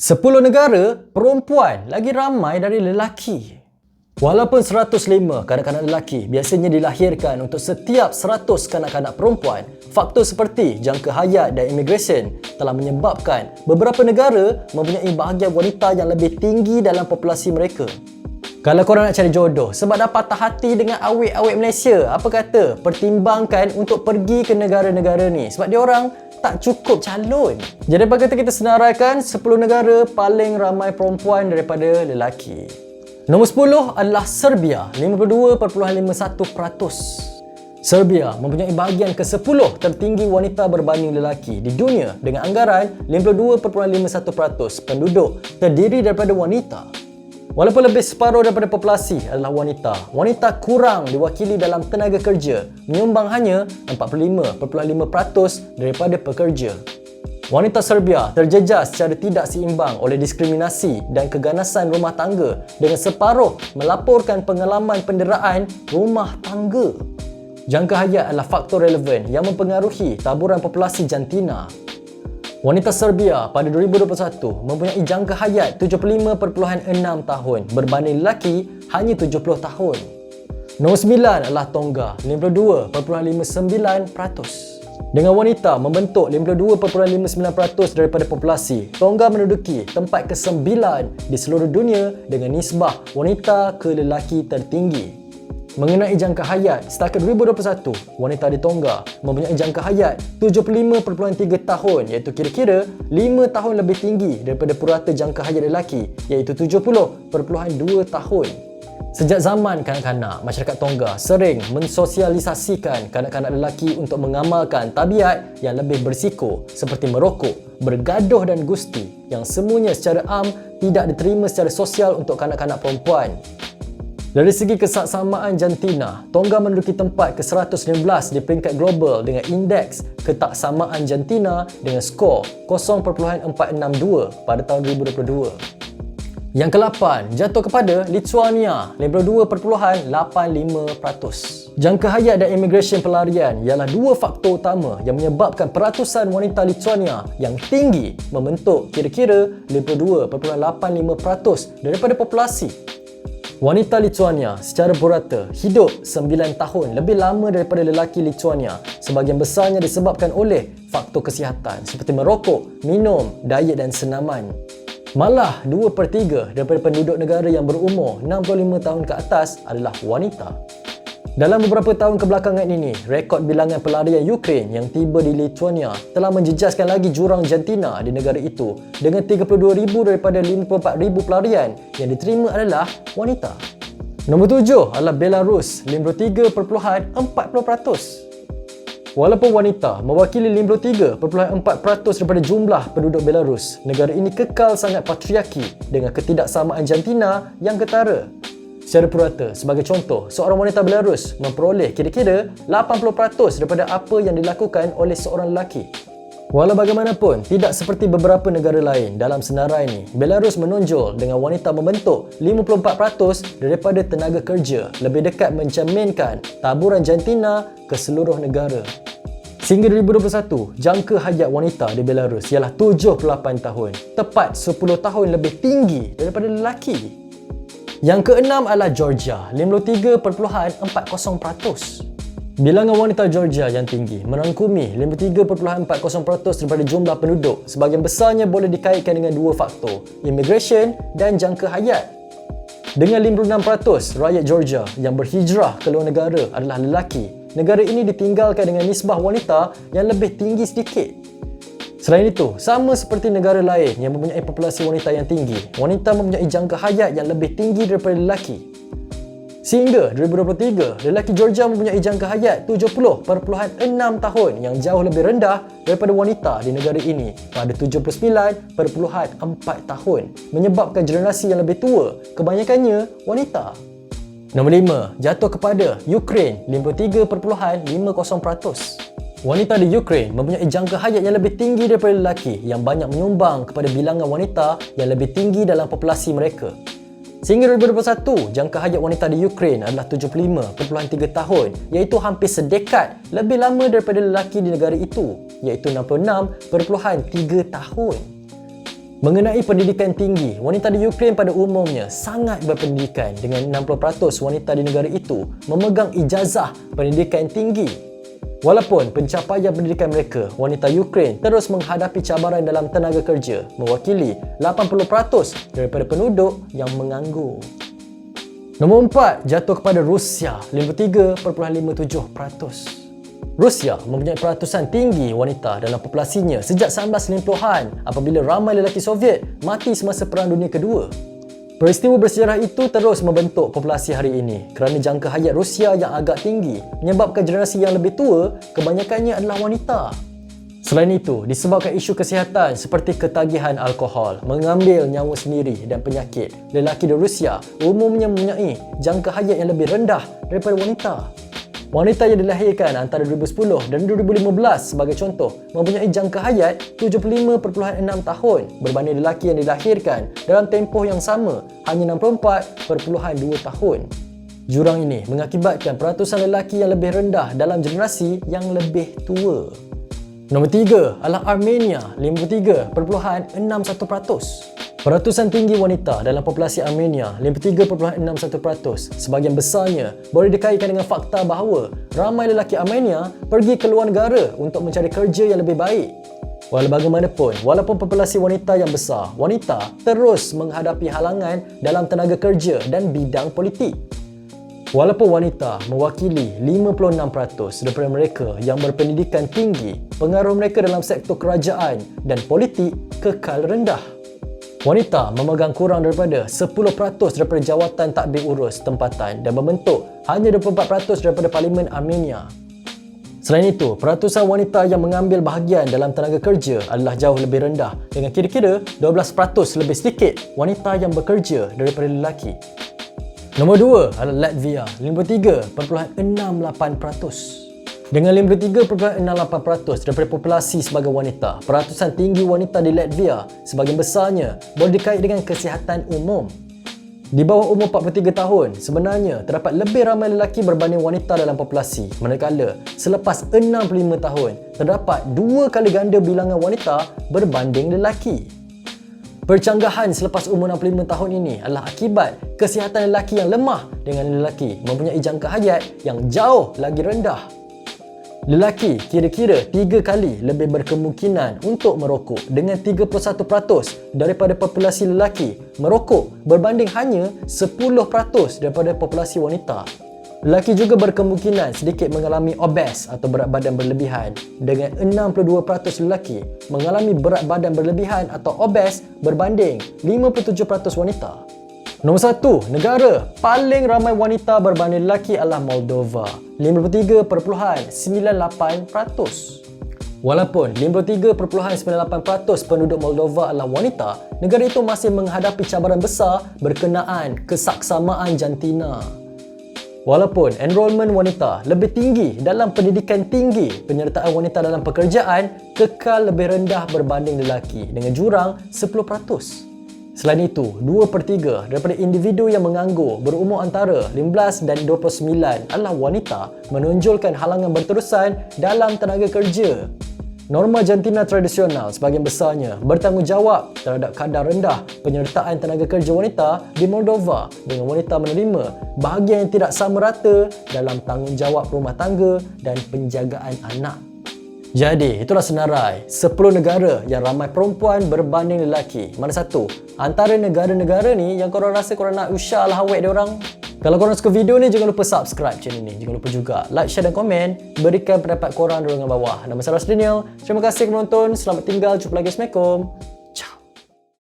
10 negara, perempuan lagi ramai dari lelaki. Walaupun 105 kanak-kanak lelaki biasanya dilahirkan untuk setiap 100 kanak-kanak perempuan, faktor seperti jangka hayat dan immigration telah menyebabkan beberapa negara mempunyai bahagian wanita yang lebih tinggi dalam populasi mereka. Kalau korang nak cari jodoh sebab dah patah hati dengan awet-awet Malaysia, apa kata pertimbangkan untuk pergi ke negara-negara ni sebab dia orang tak cukup calon. Jadi apa kata kita senaraikan 10 negara paling ramai perempuan daripada lelaki. Nombor 10 adalah Serbia, 52.51%. Serbia mempunyai bahagian ke-10 tertinggi wanita berbanding lelaki di dunia dengan anggaran 52.51% penduduk terdiri daripada wanita. Walaupun lebih separuh daripada populasi adalah wanita, wanita kurang diwakili dalam tenaga kerja, menyumbang hanya 45.5% daripada pekerja. Wanita Serbia terjejas secara tidak seimbang oleh diskriminasi dan keganasan rumah tangga dengan separuh melaporkan pengalaman penderaan rumah tangga. Jangka hayat adalah faktor relevan yang mempengaruhi taburan populasi jantina Wanita Serbia pada 2021 mempunyai jangka hayat 75.6 tahun berbanding lelaki hanya 70 tahun. Nombor 9 adalah Tonga 52.59%. Dengan wanita membentuk 52.59% daripada populasi, Tonga menduduki tempat ke-9 di seluruh dunia dengan nisbah wanita ke lelaki tertinggi. Mengenai jangka hayat, setakat 2021, wanita di Tonga mempunyai jangka hayat 75.3 tahun iaitu kira-kira 5 tahun lebih tinggi daripada purata jangka hayat lelaki iaitu 70.2 tahun. Sejak zaman kanak-kanak, masyarakat Tonga sering mensosialisasikan kanak-kanak lelaki untuk mengamalkan tabiat yang lebih bersiko seperti merokok, bergaduh dan gusti yang semuanya secara am tidak diterima secara sosial untuk kanak-kanak perempuan. Dari segi kesaksamaan jantina, Tonga menduduki tempat ke-119 di peringkat global dengan indeks ketaksamaan jantina dengan skor 0.462 pada tahun 2022. Yang ke-8 jatuh kepada Lithuania 52.85%. Jangka hayat dan immigration pelarian ialah dua faktor utama yang menyebabkan peratusan wanita Lithuania yang tinggi membentuk kira-kira 52.85% daripada populasi Wanita Lithuania secara purata hidup 9 tahun lebih lama daripada lelaki Lithuania sebahagian besarnya disebabkan oleh faktor kesihatan seperti merokok, minum, diet dan senaman. Malah 2 per 3 daripada penduduk negara yang berumur 65 tahun ke atas adalah wanita. Dalam beberapa tahun kebelakangan ini, rekod bilangan pelarian Ukraine yang tiba di Lithuania telah menjejaskan lagi jurang jantina di negara itu dengan 32,000 daripada 54,000 pelarian yang diterima adalah wanita. Nombor tujuh adalah Belarus, 53.40%. Walaupun wanita mewakili 53.4% daripada jumlah penduduk Belarus, negara ini kekal sangat patriarki dengan ketidaksamaan jantina yang ketara. Secara purata, sebagai contoh, seorang wanita Belarus memperoleh kira-kira 80% daripada apa yang dilakukan oleh seorang lelaki. Walau bagaimanapun, tidak seperti beberapa negara lain dalam senarai ini, Belarus menonjol dengan wanita membentuk 54% daripada tenaga kerja lebih dekat mencerminkan taburan jantina ke seluruh negara. Sehingga 2021, jangka hayat wanita di Belarus ialah 78 tahun, tepat 10 tahun lebih tinggi daripada lelaki. Yang keenam adalah Georgia, 53.40%. Bilangan wanita Georgia yang tinggi merangkumi 53.40% daripada jumlah penduduk sebahagian besarnya boleh dikaitkan dengan dua faktor, immigration dan jangka hayat. Dengan 56% rakyat Georgia yang berhijrah ke luar negara adalah lelaki, negara ini ditinggalkan dengan nisbah wanita yang lebih tinggi sedikit. Selain itu, sama seperti negara lain yang mempunyai populasi wanita yang tinggi, wanita mempunyai jangka hayat yang lebih tinggi daripada lelaki. Sehingga 2023, lelaki Georgia mempunyai jangka hayat 70.6 tahun yang jauh lebih rendah daripada wanita di negara ini pada 79.4 tahun menyebabkan generasi yang lebih tua kebanyakannya wanita. Nombor 5, jatuh kepada Ukraine 53.50%. Wanita di Ukraine mempunyai jangka hayat yang lebih tinggi daripada lelaki yang banyak menyumbang kepada bilangan wanita yang lebih tinggi dalam populasi mereka. Sehingga 2021, jangka hayat wanita di Ukraine adalah 75.3 tahun iaitu hampir sedekat lebih lama daripada lelaki di negara itu iaitu 66.3 tahun. Mengenai pendidikan tinggi, wanita di Ukraine pada umumnya sangat berpendidikan dengan 60% wanita di negara itu memegang ijazah pendidikan tinggi. Walaupun pencapaian pendidikan mereka, wanita Ukraine terus menghadapi cabaran dalam tenaga kerja, mewakili 80% daripada penduduk yang menganggur. Nombor 4 jatuh kepada Rusia, 53.57%. Rusia mempunyai peratusan tinggi wanita dalam populasinya sejak 1990-an apabila ramai lelaki Soviet mati semasa Perang Dunia Kedua. Peristiwa bersejarah itu terus membentuk populasi hari ini kerana jangka hayat Rusia yang agak tinggi menyebabkan generasi yang lebih tua kebanyakannya adalah wanita. Selain itu, disebabkan isu kesihatan seperti ketagihan alkohol, mengambil nyawa sendiri dan penyakit, lelaki di Rusia umumnya mempunyai jangka hayat yang lebih rendah daripada wanita. Wanita yang dilahirkan antara 2010 dan 2015 sebagai contoh mempunyai jangka hayat 75.6 tahun berbanding lelaki yang dilahirkan dalam tempoh yang sama hanya 64.2 tahun. Jurang ini mengakibatkan peratusan lelaki yang lebih rendah dalam generasi yang lebih tua. Nombor 3 adalah Armenia 53.61%. Peratusan tinggi wanita dalam populasi Armenia 53.61%. Sebahagian besarnya boleh dikaitkan dengan fakta bahawa ramai lelaki Armenia pergi ke luar negara untuk mencari kerja yang lebih baik. Walau bagaimanapun, walaupun populasi wanita yang besar, wanita terus menghadapi halangan dalam tenaga kerja dan bidang politik. Walaupun wanita mewakili 56% daripada mereka yang berpendidikan tinggi, pengaruh mereka dalam sektor kerajaan dan politik kekal rendah. Wanita memegang kurang daripada 10% daripada jawatan takbir urus tempatan dan membentuk hanya 24% daripada Parlimen Armenia. Selain itu, peratusan wanita yang mengambil bahagian dalam tenaga kerja adalah jauh lebih rendah dengan kira-kira 12% lebih sedikit wanita yang bekerja daripada lelaki. Nombor 2 adalah Latvia, 53.68%. Dengan 53.68% daripada populasi sebagai wanita, peratusan tinggi wanita di Latvia sebagian besarnya boleh dikait dengan kesihatan umum. Di bawah umur 43 tahun, sebenarnya terdapat lebih ramai lelaki berbanding wanita dalam populasi manakala selepas 65 tahun, terdapat dua kali ganda bilangan wanita berbanding lelaki. Percanggahan selepas umur 65 tahun ini adalah akibat kesihatan lelaki yang lemah dengan lelaki mempunyai jangka hayat yang jauh lagi rendah Lelaki kira-kira tiga kali lebih berkemungkinan untuk merokok dengan 31% daripada populasi lelaki merokok berbanding hanya 10% daripada populasi wanita. Lelaki juga berkemungkinan sedikit mengalami obes atau berat badan berlebihan dengan 62% lelaki mengalami berat badan berlebihan atau obes berbanding 57% wanita. Nombor satu, negara paling ramai wanita berbanding lelaki adalah Moldova. 53.98%. Walaupun 53.98% penduduk Moldova adalah wanita, negara itu masih menghadapi cabaran besar berkenaan kesaksamaan jantina. Walaupun enrolment wanita lebih tinggi dalam pendidikan tinggi, penyertaan wanita dalam pekerjaan kekal lebih rendah berbanding lelaki dengan jurang 10%. Selain itu, 2 per 3 daripada individu yang menganggur berumur antara 15 dan 29 adalah wanita menonjolkan halangan berterusan dalam tenaga kerja. Norma jantina tradisional sebagian besarnya bertanggungjawab terhadap kadar rendah penyertaan tenaga kerja wanita di Moldova dengan wanita menerima bahagian yang tidak sama rata dalam tanggungjawab rumah tangga dan penjagaan anak. Jadi, itulah senarai 10 negara yang ramai perempuan berbanding lelaki. Mana satu? Antara negara-negara ni yang korang rasa korang nak usah lah awet dia orang. Kalau korang suka video ni, jangan lupa subscribe channel ni. Jangan lupa juga like, share dan komen. Berikan pendapat korang di ruangan bawah. Nama saya Ras Daniel. Terima kasih menonton. Selamat tinggal. Jumpa lagi. Assalamualaikum.